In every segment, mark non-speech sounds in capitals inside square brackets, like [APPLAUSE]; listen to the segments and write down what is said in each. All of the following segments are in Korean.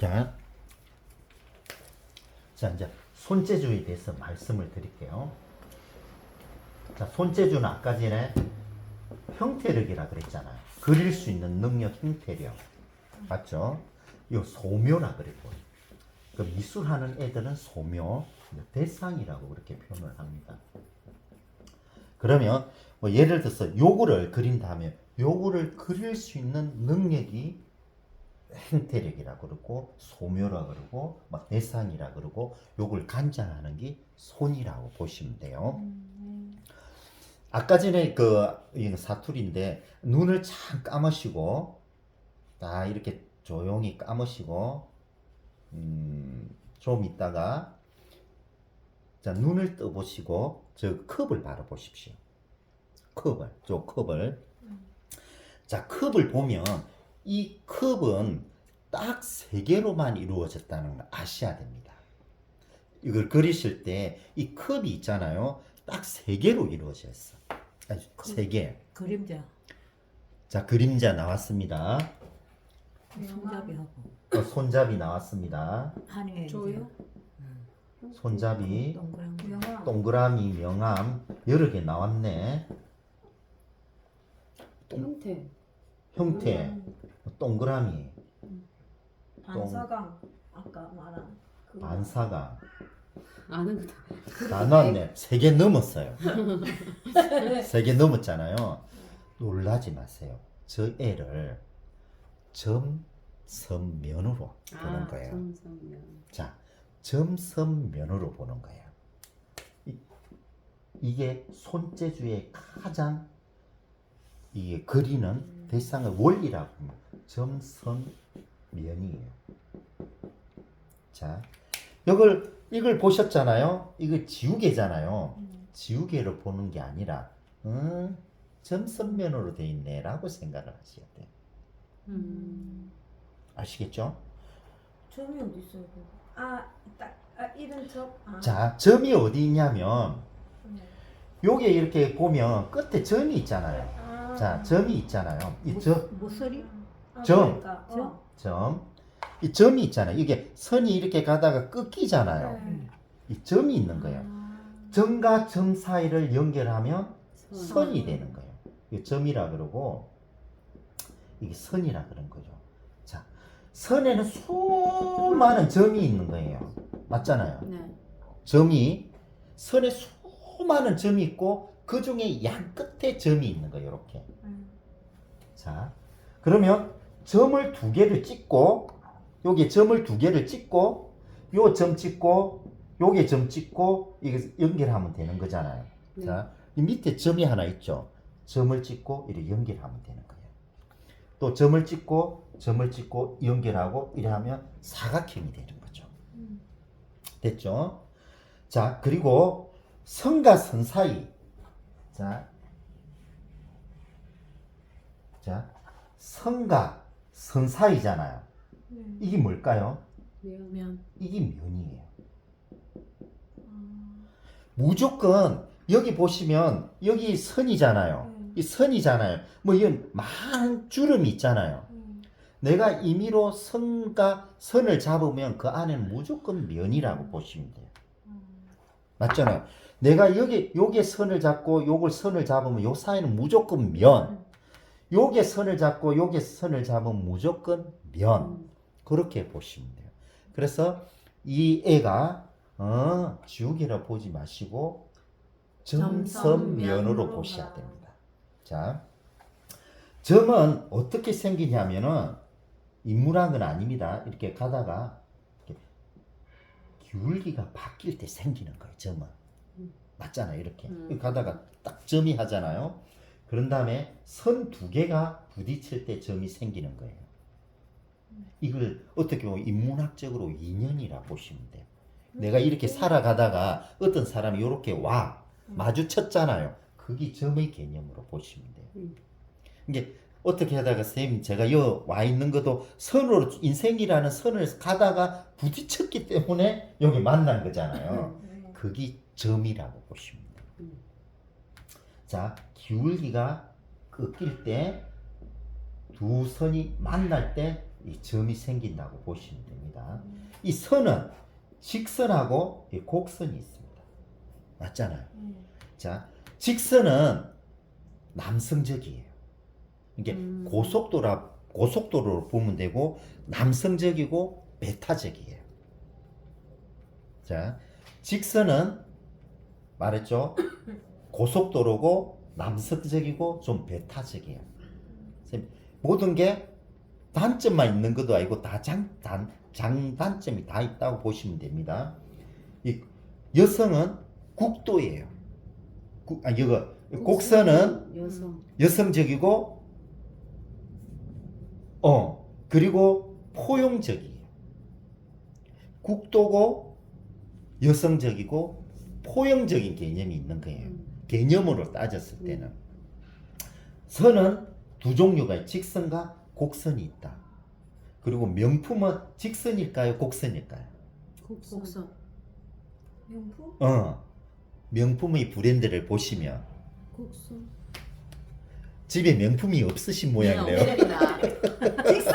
자, 자 이제 손재주에 대해서 말씀을 드릴게요. 자, 손재주는 아까 전에 형태력이라 그랬잖아요. 그릴 수 있는 능력, 형태력. 맞죠? 이 소묘라 그랬고. 그 미술하는 애들은 소묘, 대상이라고 그렇게 표현을 합니다. 그러면 뭐 예를 들어서 요구를 그린다면 요구를 그릴 수 있는 능력이 행태력이라 그러고 소묘라 그러고 막 대상이라 그러고 요걸 간장하는 게 손이라고 보시면 돼요. 아까 전에 그 사투리인데 눈을 참 감으시고 다 이렇게 조용히 감으시고 음, 좀 있다가 자 눈을 떠 보시고 저 컵을 바라 보십시오. 컵을 저 컵을 자 컵을 보면 이 컵은 딱 세 개로만 이루어졌다는 걸 아셔야 됩니다. 이걸 그리실 때 이 컵이 있잖아요. 딱 세 개로 이루어져 있어. 아주 세 개. 그림자 자 그림자 나왔습니다. 손잡이하고 어, 손잡이 나왔습니다. 한해 저요? 손잡이. 동그라미, 명암 여러 개 나왔네. 형태. 형태, 동그라미, 반사강. 아까 말한. 그 반사각 아는 거다. 다 나왔네. 세 개 넘었어요. [LAUGHS] 세 개 넘었잖아요. 놀라지 마세요. 저 애를 점선면으로 보는 거예요. 점선면. 자, 점선면으로 보는 거예요. 이, 이게 손재주의 가장 이게 그리는 대상의 원리라고. 점선 면이에요. 자, 이걸 이걸 보셨잖아요. 이거 지우개잖아요. 지우개로 보는 게 아니라, 음, 점선면으로 돼 있네라고 생각을 하셔야 돼요. 음. 아시겠죠? 점이 어디 있어요? 아, 딱 아, 이런 점. 아. 자, 점이 어디 있냐면 네. 요게 이렇게 보면 끝에 점이 있잖아요. 아. 자, 점이 있잖아요. 이 점, 모서리 아, 점. 그러니까, 점? 어. 점. 이 점이 있잖아요. 이게 선이 이렇게 가다가 끊기잖아요. 네. 이 점이 있는 거예요. 아. 점과 점 사이를 연결하면 선. 선이 되는 거예요. 이 점이라 그러고 이게 선이라 그런 거죠. 자, 선에는 수많은 점이 있는 거예요. 맞잖아요. 네. 점이 선에 수많은 점이 있고 그 중에 양 끝에 점이 있는 거예요. 이렇게. 음. 자, 그러면 점을 두 개를 찍고 여기 점을 두 개를 찍고 요 점 찍고 요게 점 찍고 이게 연결하면 되는 거잖아요. 네. 자, 이 밑에 점이 하나 있죠. 점을 찍고 이렇게 연결하면 되는 거예요. 또 점을 찍고 점을 찍고 연결하고 이래 하면 사각형이 되는 거죠. 음. 됐죠? 자, 그리고 선과 선 사이. 자, 자, 선과 선 사이잖아요. 네. 이게 뭘까요? 면. 이게 면이에요. 아. 무조건 여기 보시면 여기 선이잖아요. 음. 이 선이잖아요. 뭐 이건 많은 주름이 있잖아요. 음. 내가 임의로 선과 선을 잡으면 그 안에는 무조건 면이라고 보시면 돼요. 음. 맞잖아요. 내가 여기 요게 선을 잡고 요걸 선을 잡으면 요 사이는 무조건 면. 요게 선을 잡고 요게 선을 잡으면 무조건 면. 음. 그렇게 보시면 돼요. 그래서 이 애가 어, 지우개라 보지 마시고 점선면으로 보셔야 봐. 됩니다. 자, 점은 어떻게 생기냐면은 인물한 건 아닙니다. 이렇게 가다가 이렇게 기울기가 바뀔 때 생기는 거예요. 점은 음. 맞잖아요. 이렇게 음. 이렇게 가다가 딱 점이 하잖아요. 그런 다음에 선 두 개가 부딪힐 때 점이 생기는 거예요. 이걸 어떻게 보면 인문학적으로 인연이라 보시면 돼요. 내가 이렇게 살아가다가 어떤 사람이 이렇게 와 마주쳤잖아요. 그게 점의 개념으로 보시면 돼요. 음. 이게 어떻게 하다가 선생님 제가 여 와 있는 것도 선으로 인생이라는 선을 가다가 부딪혔기 때문에 여기 만난 거잖아요. 네. 그게 점이라고 보시면 돼요. 음. 자, 기울기가 꺾일 때 두 선이 만날 때 이 점이 생긴다고 보시면 됩니다. 이 선은 직선하고 이 곡선이 있습니다. 맞잖아요. 네. 자, 직선은 남성적이에요. 이게 음. 고속도로 고속도로로 보면 되고 남성적이고 베타적이에요. 자, 직선은 말했죠. [LAUGHS] 고속도로고 남성적이고 좀 베타적이에요. 선생님, 모든 게 단점만 있는 것도 아니고 다 장, 단, 장단점이 다 있다고 보시면 됩니다. 이 여성은 국도예요. 국, 아, 이거 곡선은 여성. 여성적이고 어 그리고 포용적이에요. 국도고 여성적이고 포용적인 개념이 있는 거예요. 음. 개념으로 따졌을 때는 선은 두 종류가 있- 직선과 곡선이 있다. 그리고 명품은 직선일까요, 곡선일까요? 곡선. 곡선. 명품? 어 명품의 브랜드를 보시면 곡선. 집에 명품이 없으신 모양이네요. 없습니다. [LAUGHS] 직선!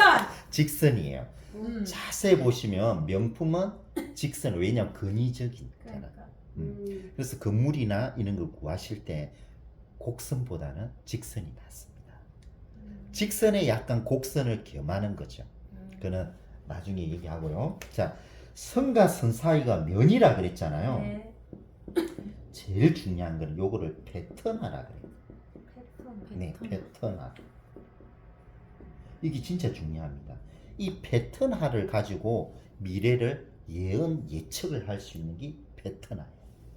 직선이에요. 음. 자세히 보시면 명품은 직선 왜냐면 근위적이잖아. 그러니까. 음. 그래서 건물이나 이런 걸 구하실 때 곡선보다는 직선이 낫습니다. 음. 직선에 약간 곡선을 겸하는 거죠. 음. 그는 나중에 얘기하고요. 자, 선과 선 사이가 면이라 그랬잖아요. 네. 제일 중요한 건 요거를 패턴화라 그래요. 패턴. 네. 패턴화. 이게 진짜 중요합니다. 이 패턴화를 가지고 미래를 예언 예측을 할 수 있는 게 패턴화예요.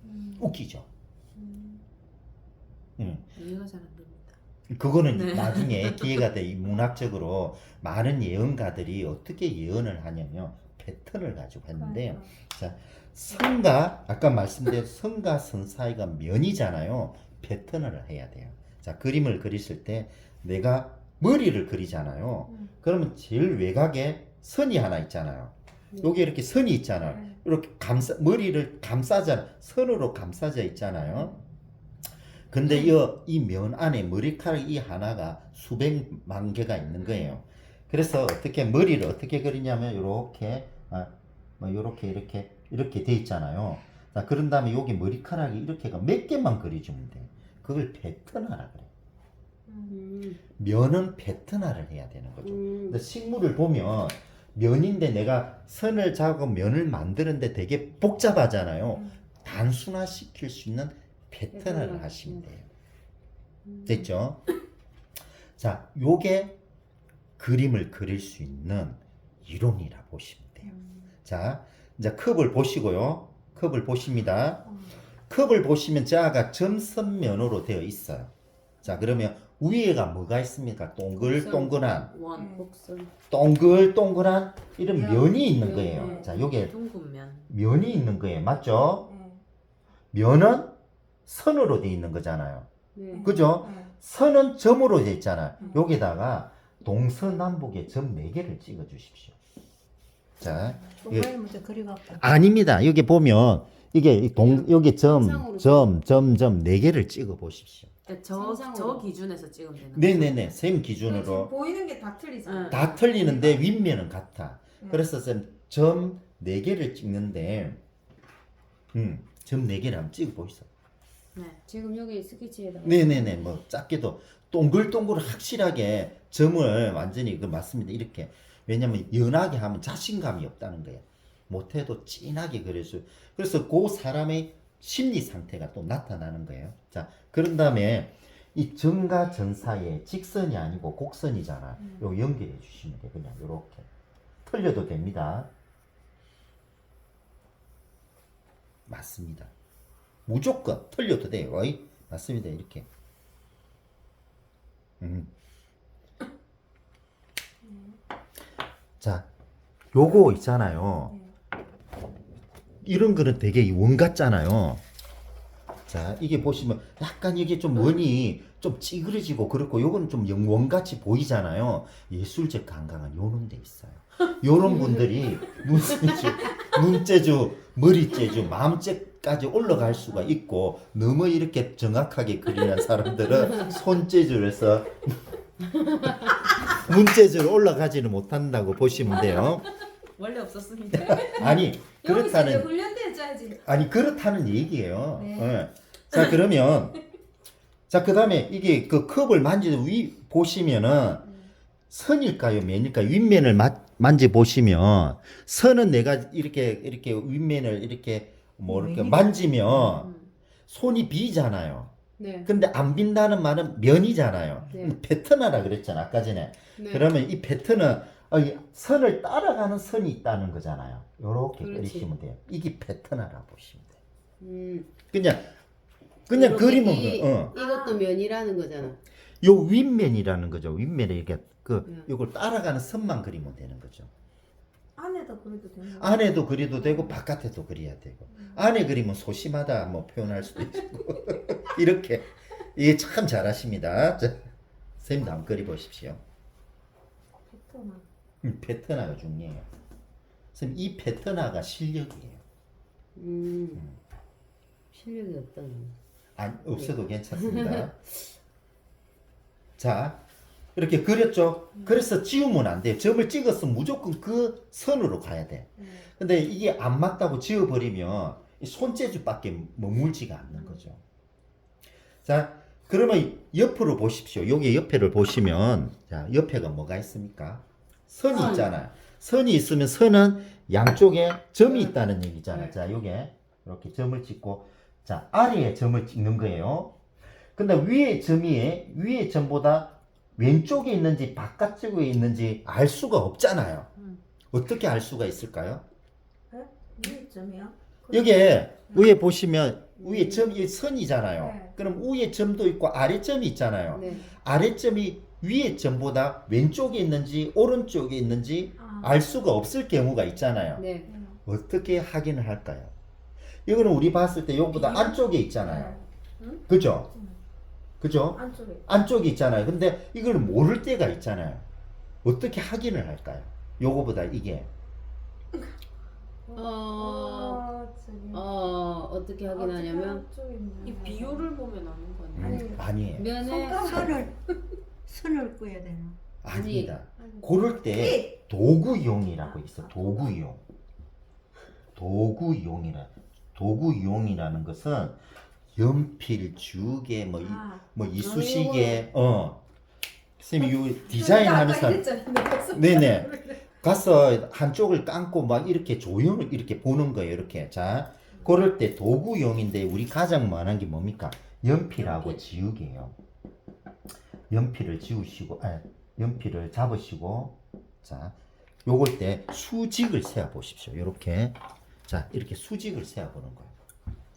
음. 웃기죠? 음. 응. 이해가 잘 안 됩니다. 그거는 네. 나중에 [LAUGHS] 기회가 돼. 이 문학적으로 많은 예언가들이 어떻게 예언을 하냐면 패턴을 가지고 했는데요. 그러니까. 선과 아까 말씀드린 선과 선 사이가 면이잖아요. 패턴을 해야 돼요. 자 그림을 그리실 때 내가 머리를 그리잖아요. 음. 그러면 제일 외곽에 선이 하나 있잖아요. 여기 이렇게 선이 있잖아요. 네. 이렇게 감싸 머리를 감싸잖아. 선으로 감싸져 있잖아요. 근데 이 면 안에 머리카락 이 하나가 수백만 개가 있는 거예요. 그래서 어떻게 머리를 어떻게 그리냐면 이렇게 아, 뭐 이렇게 이렇게 이렇게 돼 있잖아요. 자 그런 다음에 여기 머리카락이 이렇게가 몇 개만 그려주면 돼. 그걸 패턴화라 그래. 음. 음. 면은 패턴화를 해야 되는 거죠. 음. 식물을 보면 면인데 내가 선을 잡고 면을 만드는데 되게 복잡하잖아요. 음. 단순화시킬 수 있는 패턴을 패턴화. 하시면 돼요. 음. 됐죠? 자, 요게 그림을 그릴 수 있는 이론이라 보시면 돼요. 음. 자, 이제 컵을 보시고요. 컵을 보십니다. 어. 컵을 보시면 자가 점선면으로 되어 있어요. 자, 그러면 위에가 뭐가 있습니까? 동글동글한, 원. 네. 곡선. 동글동글한 이런 면. 면이 있는 면. 거예요. 네. 자, 요게 둥근면. 면이 있는 거예요. 맞죠? 네. 면은 선으로 되어 있는 거잖아요. 네. 그죠? 네. 선은 점으로 되어 있잖아요. 음. 여기다가 동서남북의 점 4개를 찍어 주십시오. 자, 중간에 먼저 그려갖고 아닙니다. 여기 보면 이게 이동 여기 점, 선상으로 점, 점, 점 4개를 찍어 보십시오. 그러니까 저, 선상으로. 저 기준에서 찍으면 되는 거죠? 네네 네. 쌤 지금 기준으로 보이는 게 다 틀리잖아. 응. 다 틀리는데 윗면은 같아. 네. 그래서 쌤점 4개를 찍는데 음, 점 4개를 한번 찍어 보시죠. 네. 지금 여기 스케치에다가 네네네. 뭐 작게도 동글동글 확실하게 점을 완전히 그 맞습니다. 이렇게. 왜냐면 연하게 하면 자신감이 없다는 거예요. 못해도 진하게 수. 그래서 그 사람의 심리 상태가 또 나타나는 거예요. 자, 그런 다음에 이 점과 점 사이에 직선이 아니고 곡선이잖아. 음. 요 연결해 주시면 돼요. 그냥 요렇게. 틀려도 됩니다. 맞습니다. 무조건 틀려도 돼요. 어이? 맞습니다. 이렇게. 음. 자, 요거 있잖아요. 네. 이런 거는 되게 원 같잖아요. 자, 이게 보시면 약간 이게 좀 원이 좀 찌그러지고 그렇고 요거는 좀 영- 원같이 보이잖아요. 예술적 감각은 요런 데 있어요. 요런 분들이 눈재주, 눈재주, 머리재주, 마음재까지 올라갈 수가 있고 너무 이렇게 정확하게 그리는 사람들은 손재주를 해서 문재주로 올라가지는 못한다고 보시면 돼요. [LAUGHS] 원래 없었습니다. 아니 여기서 그렇다는 훈련돼야지. 아니 그렇다는 얘기예요. 네. 예. 자 그러면 자 그다음에 이게 그 컵을 만지는 위 보시면은 선일까요 면일까요 윗면을 마- 만져 보시면 선은 내가 이렇게 이렇게 윗면을 이렇게 뭐 이렇게 면이다. 만지면 음. 손이 비잖아요. 네. 근데 안 빈다는 말은 면이잖아요. 네. 패턴하라 그랬잖아 아까 전에. 네. 그러면 이 패턴은 어, 이 선을 따라가는 선이 있다는 거잖아요. 요렇게. 그리시면 돼요. 이게 패턴하라 보시면 돼요. 음. 그냥 그냥 그림은 이- 그, 어. 이것도 면이라는 거잖아. 요 윗면이라는 거죠. 윗면에 이렇게 그 네. 요걸 따라가는 선만 그리면 되는 거죠. 안에도 그래도 되는 거. 안에도 그려도 되고 바깥에도 그려야 되고 안에 그리면 소심하다 뭐 표현할 수도 있고 [LAUGHS] 이렇게 이게 참 잘하십니다. 자, 선생님도 한번 그려 보십시오. 패턴아. 음, 패턴화가 중요해요. 선생님 이 패턴화가 실력이에요. 음. 실력이 없다. 안, 없어도 괜찮습니다. [LAUGHS] 자, 이렇게 그렸죠? 그래서 지우면 안 돼요. 점을 찍었으면 무조건 그 선으로 가야 돼. 네. 근데 이게 안 맞다고 지워버리면 이 손재주밖에 머물지가 않는 거죠. 자, 그러면 옆으로 보십시오. 여기 옆에를 보시면, 자, 옆에가 뭐가 있습니까? 선이 선. 있잖아요. 선이 있으면 선은 양쪽에 점이 네. 있다는 얘기잖아요. 네. 자, 요게 이렇게 점을 찍고, 자, 아래에 점을 찍는 거예요. 근데 위에 점이 위에 점보다 왼쪽에 있는지 바깥쪽에 있는지 알 수가 없잖아요. 음. 어떻게 알 수가 있을까요? 위에 점이요? 여기에 위에 보시면 위에 점이 선이잖아요. 네. 그럼 위에 점도 있고 아래 점이 있잖아요. 네. 아래 점이 위에 점보다 왼쪽에 있는지 오른쪽에 있는지 아. 알 수가 없을 경우가 있잖아요. 네. 네. 어떻게 확인을 할까요? 이거는 우리 봤을 때 여기보다 비교? 안쪽에 있잖아요. 네. 그죠? 음. 그죠? 안쪽에. 안쪽에 있잖아요. 근데 이걸 모를 때가 있잖아요. 어떻게 확인을 할까요? 요거보다 이게 어, 어, 저기. 어, 어떻게 확인하냐면 안쪽에 이. 비율을 보면 아는 거 음, 아니에요? 아니. 아니에요. 면에 선을 선을 끄야 되나? 아닙니다. 아니. 고를 때 이! 도구용이라고 있어. 도구용. 도구용이라. 도구용이라는 것은 연필, 주개, 뭐, 이, 아. 뭐 이쑤시개, 어. 선생님이 요 디자인 하면서. 네네. 가서 한쪽을 감고 막 이렇게 조형을 이렇게 보는 거예요. 이렇게. 자, 그럴 때 도구용인데 우리 가장 많은 게 뭡니까? 연필하고 연필. 지우개예요. 연필을 지우시고, 아, 연필을 잡으시고, 자, 요걸 때 수직을 세워 보십시오. 이렇게. 자, 이렇게 수직을 세워 보는 거예요.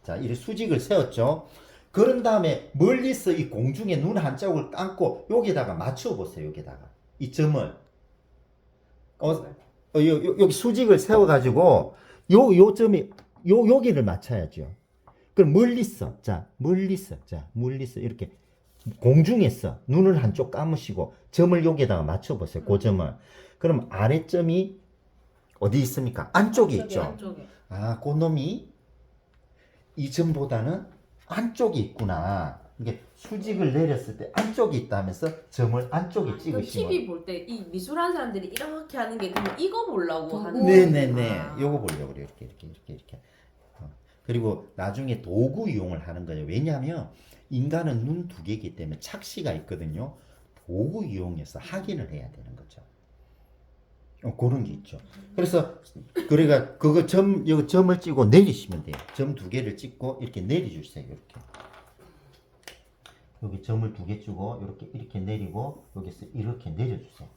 자, 이렇게 수직을 세웠죠. 그런 다음에 멀리서 이 공중에 눈한 자국을 감고 여기다가 맞춰 보세요. 여기다가 이 점을 어, 어, 요, 요, 여기 수직을 세워 가지고 요, 요 점이 요 여기를 맞춰야죠. 그럼 멀리서 자 멀리서 자 멀리서 이렇게 공중에서 눈을 한쪽 감으시고 점을 여기다가 맞춰 보세요. 그 점을 그럼 아래점이 어디 있습니까? 안쪽에 있죠. 안쪽에. 아, 그 놈이 이 점보다는 안쪽에 있구나. 이게 수직을 내렸을 때 안쪽에 있다면서 점을 안쪽에 그 찍으시면. TV 볼 때 이 미술하는 사람들이 이렇게 하는 게 그냥 이거 보려고 하는 네네네. 거구나. 요거 보려고 그래요. 이렇게 이렇게 이렇게 이렇게. 어. 그리고 나중에 도구 이용을 하는 거예요. 왜냐하면 인간은 눈 두 개이기 때문에 착시가 있거든요. 도구 이용해서 확인을 해야 되는 거죠. 어, 그런 게 있죠. 그래서 그래가 그거 점 여기 점을 찍고 내리시면 돼요. 점 두 개를 찍고 이렇게 내려주세요. 이렇게 여기 점을 두 개 주고 이렇게 이렇게 내리고 여기서 이렇게 내려주세요.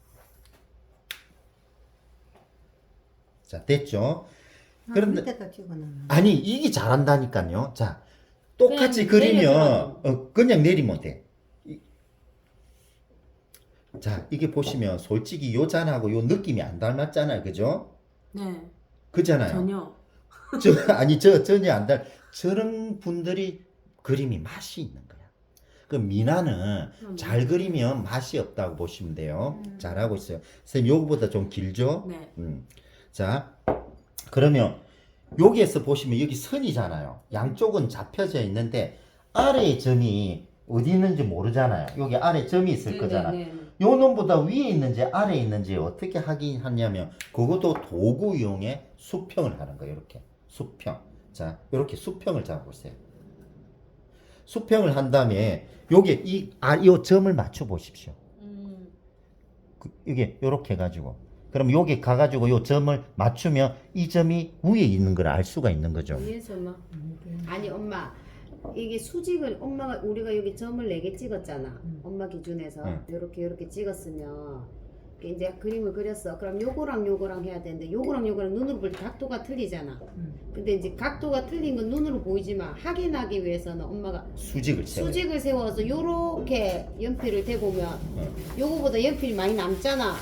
자 됐죠? 그런데- 밑에다 찍어놔. 아니 이게 잘한다니까요. 자 똑같이 그냥 그리면 내려주라고. 어, 그냥 내리면 돼. 이- 자 이게 보시면 솔직히 요 잔하고 요 느낌이 안 닮았잖아요, 그죠? 네. 그잖아요. 전혀. [LAUGHS] 저 아니 저 전혀 안 닮. 저런 분들이 그림이 맛이 있는 거야. 그 미나는 음. 잘 그리면 맛이 없다고 보시면 돼요. 음. 잘하고 있어요. 선생님 요거보다 좀 길죠? 네. 음. 자, 그러면 여기에서 보시면 여기 선이잖아요. 양쪽은 잡혀져 있는데 아래의 점이 어디 있는지 모르잖아요. 여기 아래 점이 있을 네, 거잖아. 네, 네. 요 놈보다 위에 있는지 아래에 있는지 어떻게 하긴 하냐면 그것도 도구 이용해 수평을 하는 거예요. 이렇게 수평. 자, 이렇게 수평을 잡아보세요. 수평을 한 다음에 요게 이, 아, 요 점을 맞춰 보십시오. 음. 그, 이게 요렇게 해가지고. 그럼 요게 가가지고 요 점을 맞추면 이 점이 위에 있는 걸 알 수가 있는 거죠. 위에서 막 아니 엄마 이게 수직을 엄마가 우리가 여기 점을 네 개 찍었잖아. 엄마 기준에서 응. 이렇게 이렇게 찍었으면 이제 그림을 그렸어. 그럼 요거랑 요거랑 해야 되는데 요거랑 요거랑 눈으로 볼 때 각도가 틀리잖아. 근데 이제 각도가 틀린 건 눈으로 보이지만 확인하기 위해서는 엄마가 수직을 세워요. 수직을 세워서 요렇게 연필을 대보면 어. 요거보다 연필이 많이 남잖아.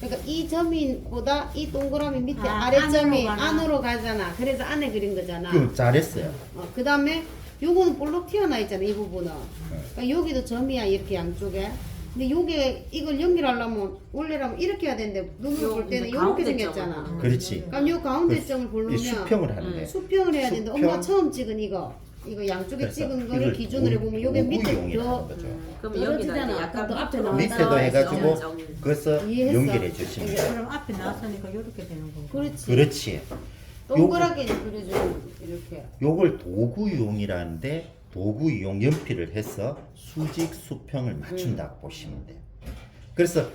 그러니까 이 점인보다 이 동그라미 밑에 아, 아, 래 점이 안으로? 안으로 가잖아. 그래서 안에 그린 거잖아. 그 잘했어요. 어, 그 다음에 요거는 볼록 튀어나 있잖아 이 부분은 그러니까 여기도 점이야 이렇게 양쪽에 근데 요게 이걸 연결하려면 원래라면 이렇게 해야 되는데 눈으로 요볼 때는 가운데 생겼잖아. 그렇지. 그럼 요 가운데 그 점을 이 보려면 수평을 하는 음. 거예요. 수평을 해야 되는데 수평. 엄마 처음 찍은 이거 이거 양쪽에 그래서 찍은 이걸 거를 기준으로 도- 해보면 요게 밑에 더 거죠. 그럼 떨어지잖아. 이제 약간 또 앞에 나왔다. 밑에도 해가지고 이해했어. 연결해 주시면 돼요. 그럼 앞에 나왔으니까 이렇게 되는 거고. 그렇지 그렇지. 동그랗게 그려주는 이렇게 요걸 도구이용이라는데 도구이용 연필을 해서 수직 수평을 맞춘다 고 보시면 돼요. 그래서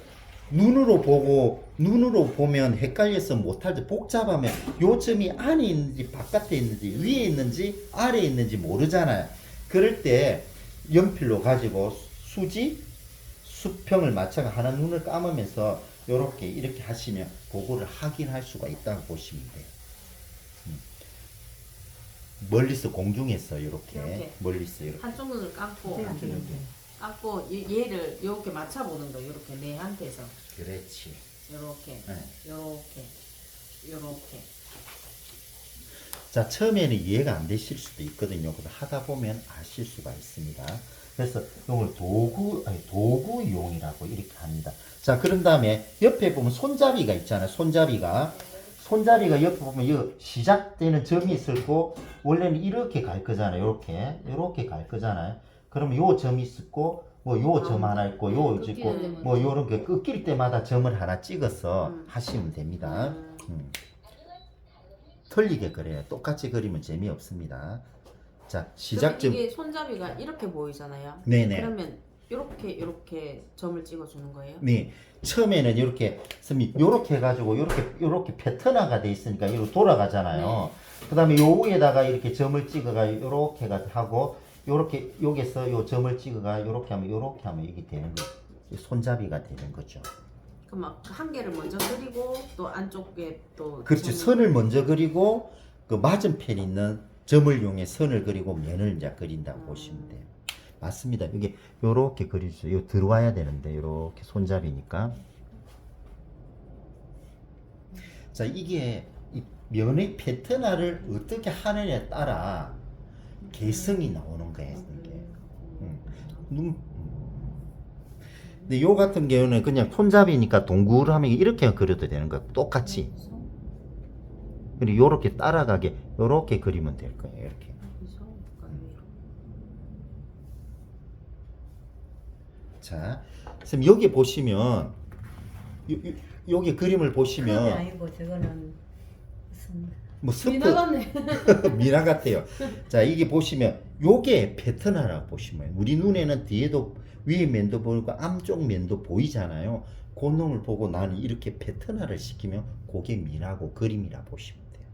눈으로 보고 눈으로 보면 헷갈려서 못할 때 복잡하면 요 점이 안에 있는지 바깥에 있는지 위에 있는지 아래에 있는지 모르잖아요. 그럴 때 연필로 가지고 수직 수평을 맞춰가 하나 눈을 감으면서 요렇게 이렇게 하시면 그거를 확인할 수가 있다고 보시면 돼요. 멀리서 공중에서 이렇게 이렇게. 멀리서 이렇게 한쪽 눈을 감고 이렇게 안 되는데. 감고 얘- 얘를 이렇게 맞춰보는 거 이렇게 내 한테서 그렇지. 이렇게 네. 이렇게 이렇게 자 처음에는 이해가 안 되실 수도 있거든요. 근데 하다 보면 아실 수가 있습니다. 그래서 이걸 도구 아니 도구 이용이라고 이렇게 합니다. 자 그런 다음에 옆에 보면 손잡이가 있잖아요. 손잡이가 손잡이가 옆에 보면 이 시작되는 점이 있을 거 원래는 이렇게 갈 거잖아요. 이렇게 이렇게 갈 거잖아요. 그러면 요 점이 있고 뭐 요 점 하나 있고 요 꺾이는 있고 뭐 요런 게 꺾일 때마다 점을 하나 찍어서 음. 하시면 됩니다. 음. 음. 틀리게 그려요. 똑같이 그리면 재미없습니다. 자, 시작점. 이게 손잡이가 이렇게 보이잖아요. 네네. 그러면 이렇게 이렇게 점을 찍어주는 거예요. 네. 처음에는 이렇게 선생님 요렇게 해가지고 요렇게 요렇게 패턴화가 돼 있으니까 이로 돌아가잖아요. 그 다음에 요 위에다가 이렇게 점을 찍어가 요렇게 가 하고 요렇게 여기서 요 점을 찍어가 요렇게 하면 요렇게 하면 이게 되는 거. 손잡이가 되는 거죠. 그럼 막 한 개를 먼저 그리고 또 안쪽에 또 그렇지. 점을- 선을 먼저 그리고 그 맞은편 있는 점을 이용해 선을 그리고 면을 이제 그린다고 음. 보시면 돼요. 맞습니다. 이게 요렇게 그리죠. 요 들어와야 되는데 요렇게 손잡이니까. 자, 이게 이 면의 패턴화를 어떻게 하느냐에 따라 개성이 나오는 거예요. 이게. 음. 눈, 음. 근데 요 같은 경우는 그냥 손잡이니까 동굴 하면 이렇게 그려도 되는 거야. 똑같이. 그리고 요렇게 따라가게 요렇게 그리면 될 거예요. 이렇게. 그래서 약간 자, 선생님 여기 보시면 요, 요, 여기 그림을 보시면 아니고 저거는 무슨 뭐 스프 미나갔네 [LAUGHS] 미나 같아요. 자, 이게 보시면 요게 패턴화라고 보시면 우리 눈에는 뒤에도 위에 면도 보이고 앞쪽 면도 보이잖아요. 그 놈을 보고 나는 이렇게 패턴화를 시키면 그게 미나고 그림이라 보시면 돼요.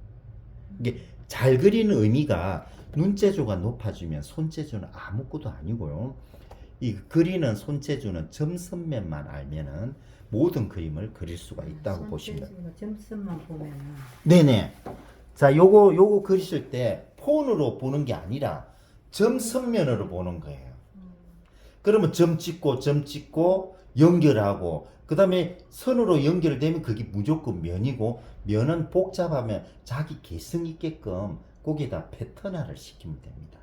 이게 잘 그리는 의미가 눈재주가 높아지면 손재주는 아무것도 아니고요. 이 그리는 손재주는 점선면만 알면은 모든 그림을 그릴 수가 있다고 보시면 돼요. 손재주가 점수만 보면은 네네. 자, 요거 요거 그리실 때 폰으로 보는 게 아니라 점 선면으로 보는 거예요. 그러면 점 찍고 점 찍고 연결하고 그 다음에 선으로 연결되면 그게 무조건 면이고 면은 복잡하면 자기 개성 있게끔 거기다 패턴화를 시키면 됩니다.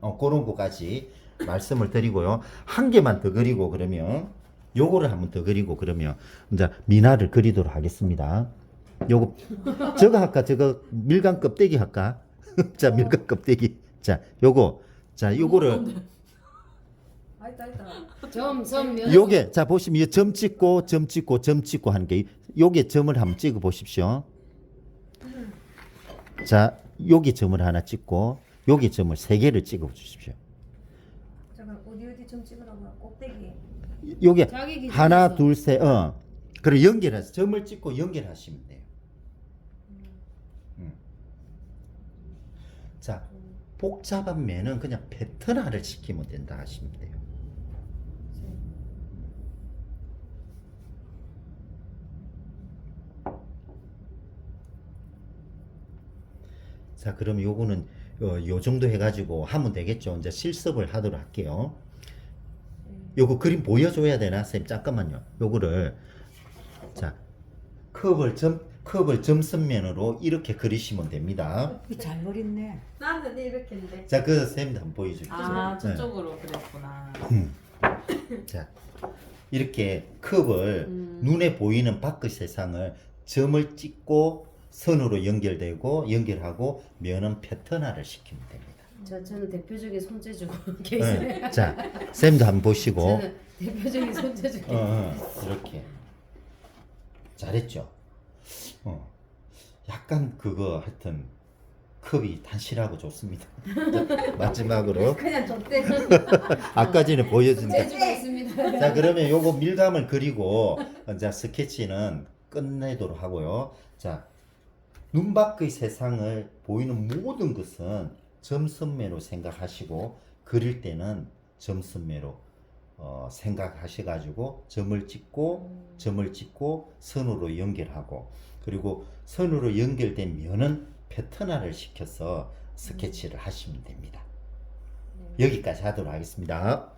어, 그런 거까지 말씀을 드리고요. 한 개만 더 그리고 그러면 요거를 한번 더 그리고 그러면 이제 미나를 그리도록 하겠습니다. 요거 저거 할까? 저거 밀감 껍데기 할까? [LAUGHS] 자, 밀감 껍데기. 자, 요거. 자, 요거를 점점 면 요게 자 보시면 이점 찍고 점 찍고 점 찍고 하는 게 요게 점을 한번 찍어 보십시오. 자 여기 점을 하나 찍고 여기 점을 세 개를 찍어 주십시오. 좀 찍으라고요? 꼭대기. 요게 자기 기준에서 하나 둘셋 어. 그리고 연결해서 점을 찍고 연결하시면 돼요. 음. 자 복잡한 면은 그냥 패턴화를 시키면 된다 하시면 돼요. 자, 그럼 요거는 어, 요 정도 해가지고 하면 되겠죠. 이제 실습을 하도록 할게요. 요거 그림 보여줘야 되나? 쌤, 잠깐만요. 요거를, 자, 컵을 점, 컵을 점선면으로 이렇게 그리시면 됩니다. 잘 그렸네. 나는 이렇게 인데. 자, 그 쌤도 한번 보여줄게요. 아 네. 저쪽으로 그랬구나. 자, 이렇게 컵을 음. 눈에 보이는 밖의 세상을 점을 찍고 선으로 연결되고 연결하고 면은 패턴화를 시키면 됩니다. 저 저는 대표적인 손재주고 계세요. [LAUGHS] 네. 자, 쌤도 한번 보시고 저는 대표적인 손재주. 어, 어, 이렇게 잘했죠. 어, 약간 그거 하여튼 컵이 단실하고 좋습니다. 자, [LAUGHS] 마지막으로 그냥 줬대. [LAUGHS] 아까 전에 보여준 대 손재주가 있습니다. 자 그러면 요거 밀감을 그리고 이제 스케치는 끝내도록 하고요. 자 눈 밖의 세상을 보이는 모든 것은 점선매로 생각하시고 그릴 때는 점선매로 어, 생각하셔가지고 점을 찍고 점을 찍고 선으로 연결하고 그리고 선으로 연결된 면은 패턴화를 시켜서 스케치를 하시면 됩니다. 여기까지 하도록 하겠습니다.